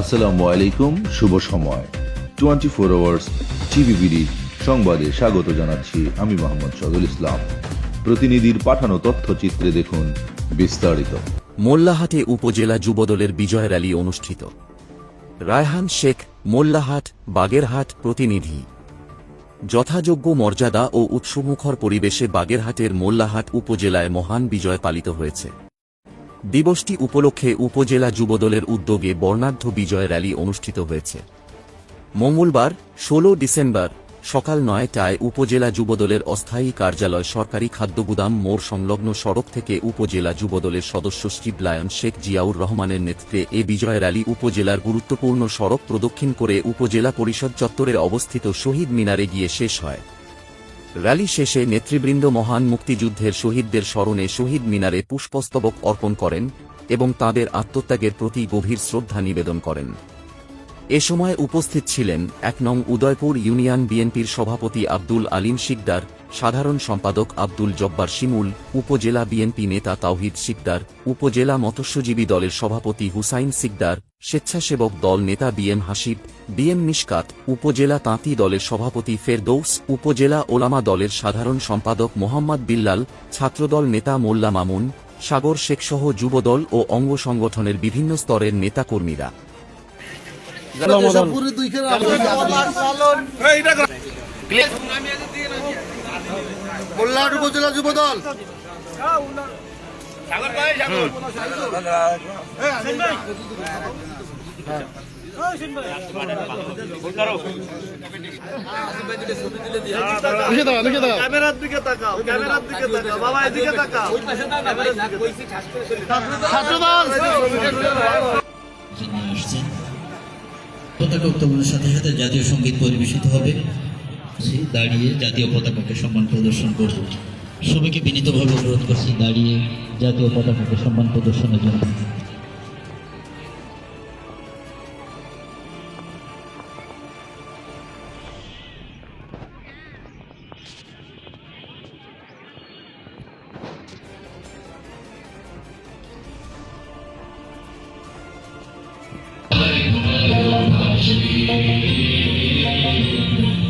আসসালামু আলাইকুম, শুভ সময়। টোয়েন্টি ফোর আওয়ার্স সংবাদে স্বাগত জানাচ্ছি আমি মোহাম্মদ সদুল ইসলাম। প্রতিনিধির পাঠানো তথ্যচিত্রে দেখুন বিস্তারিত। মোল্লাহাটে উপজেলা যুবদলের বিজয় র্যালি অনুষ্ঠিত। রায়হান শেখ, মোল্লাহাট, বাগেরহাট প্রতিনিধি। যথাযোগ্য মর্যাদা ও উৎসমুখর পরিবেশে বাগেরহাটের মোল্লাহাট উপজেলায় মহান বিজয় পালিত হয়েছে। দিবসটি উপলক্ষে উপজেলা যুবদলের উদ্যোগে বর্ণাঢ্য বিজয় র্যালি অনুষ্ঠিত হয়েছে। মঙ্গলবার ১৬ ডিসেম্বর, সকাল নয়টায় উপজেলা যুবদলের অস্থায়ী কার্যালয় সরকারি খাদ্যগুদাম মোড় সংলগ্ন সড়ক থেকে উপজেলা যুবদলের সদস্য স্টিবলায়ন শেখ জিয়াউর রহমানের নেতৃত্বে এ বিজয় র্যালি উপজেলার গুরুত্বপূর্ণ সড়ক প্রদক্ষিণ করে উপজেলা পরিষদ চত্বরে অবস্থিত শহীদ মিনারে গিয়ে শেষ হয়। র্যালি শেষে নেতৃবৃন্দ মহান মুক্তিযুদ্ধের শহীদদের স্মরণে শহীদ মিনারে পুষ্পস্তবক অর্পণ করেন এবং তাদের আত্মত্যাগের প্রতি গভীর শ্রদ্ধা নিবেদন করেন। এ সময় উপস্থিত ছিলেন এক নং উদয়পুর ইউনিয়ন বিএনপির সভাপতি আব্দুল আলিম শিকদার, সাধারণ সম্পাদক আব্দুল জব্বার শিমুল, উপজেলা বিএনপি নেতা তাওহিদ শিকদার, উপজেলা মৎস্যজীবী দলের সভাপতি হুসাইন সিকদার স্বেচ্ছাসেবক দল নেতা বিএম হাসিব বিএম মিশকাত উপজেলা তাঁতি দলের সভাপতি ফেরদৌস উপজেলা ওলামা দলের সাধারণ সম্পাদক মোহাম্মদ বিল্লাল ছাত্রদল নেতা মোল্লা মামুন সাগর শেখসহ যুবদল ও অঙ্গ সংগঠনের বিভিন্ন স্তরের নেতাকর্মীরা। পুরো দুই খেলা মোল্লাহাট উপজেলা যুব দল ক্যামেরার দিকে তাকাও ক্যামেরার দিকে তাকাও বাবা এদিকে তাকাও। ছাত্রদল। যিনি আসছেন পতাকা উত্তোলনের সাথে সাথে জাতীয় সংগীত পরিবেশিত হবে। সে দাঁড়িয়ে জাতীয় পতাকাকে সম্মান প্রদর্শন করব। সবাইকে বিনীতভাবে অনুরোধ করছি দাঁড়িয়ে জাতীয় পতাকাকে সম্মান প্রদর্শনের জন্য। Thank